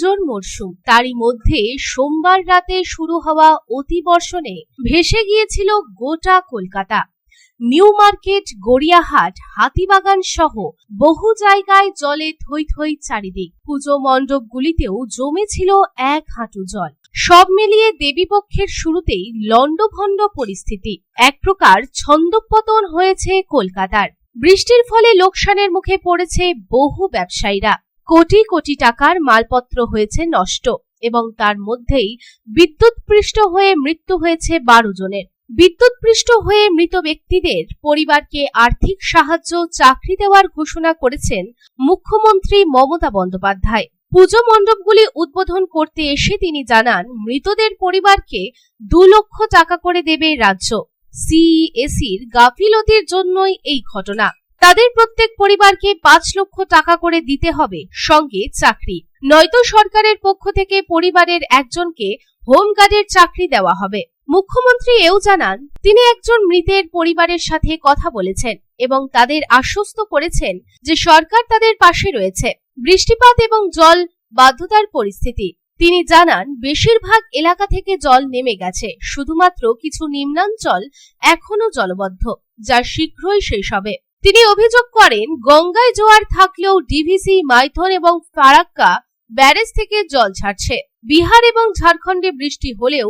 পুজোর মরশুম তারই মধ্যে সোমবার রাতে শুরু হওয়া অতিবর্ষণে ভেসে গিয়েছিল গোটা কলকাতা। নিউ মার্কেট, গড়িয়াহাট, হাতিবাগান সহ বহু জায়গায় জলে থই থই চারিদিক। পুজো মণ্ডপগুলিতেও জমেছিল এক হাঁটু জল। সব মিলিয়ে দেবীপক্ষের শুরুতেই লণ্ডভণ্ড পরিস্থিতি। এক প্রকার ছন্দপতন হয়েছে কলকাতার। বৃষ্টির ফলে লোকসানের মুখে পড়েছে বহু ব্যবসায়ীরা। কোটি কোটি টাকার মালপত্র হয়েছে নষ্ট এবং তার মধ্যেই বিদ্যুৎপৃষ্ট হয়ে মৃত্যু হয়েছে বারো জনের। বিদ্যুৎপৃষ্ট হয়ে মৃত ব্যক্তিদের পরিবারকে আর্থিক সাহায্য, চাকরি দেওয়ার ঘোষণা করেছেন মুখ্যমন্ত্রী মমতা বন্দ্যোপাধ্যায়। পুজো মণ্ডপগুলি উদ্বোধন করতে এসে তিনি জানান, মৃতদের পরিবারকে দু লক্ষ টাকা করে দেবে রাজ্য। সিইএসির গাফিলতির জন্যই এই ঘটনা। তাদের প্রত্যেক পরিবারকে পাঁচ লক্ষ টাকা করে দিতে হবে, সঙ্গে চাকরি। নয়তো সরকারের পক্ষ থেকে পরিবারের একজনকে হোমগার্ডের চাকরি দেওয়া হবে। মুখ্যমন্ত্রী এও জানান, তিনি একজন মৃতের পরিবারের সাথে কথা বলেছেন এবং তাদের আশ্বস্ত করেছেন যে সরকার তাদের পাশে রয়েছে। বৃষ্টিপাত এবং জল বাধ্যতার পরিস্থিতি, তিনি জানান, বেশিরভাগ এলাকা থেকে জল নেমে গেছে, শুধুমাত্র কিছু নিম্নাঞ্চল এখনও জলবদ্ধ, যা শীঘ্রই শেষ হবে। তিনি অভিযোগ করেন, গঙ্গায় জোয়ার থাকলেও ডিভিসি, মাইথন এবং ফারাক্কা ব্যারেজ থেকে জল ছাড়ছে। বিহার এবং ঝাড়খণ্ডে বৃষ্টি হলেও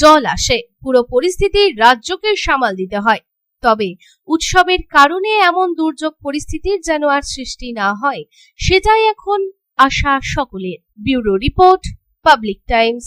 জল আসে। পুরো পরিস্থিতি রাজ্যকে সামাল দিতে হয়। তবে উৎসবের কারণে এমন দুর্যোগ পরিস্থিতির যেন আর সৃষ্টি না হয়, সেটাই এখন আশা সকলের। Bureau report, Public Times.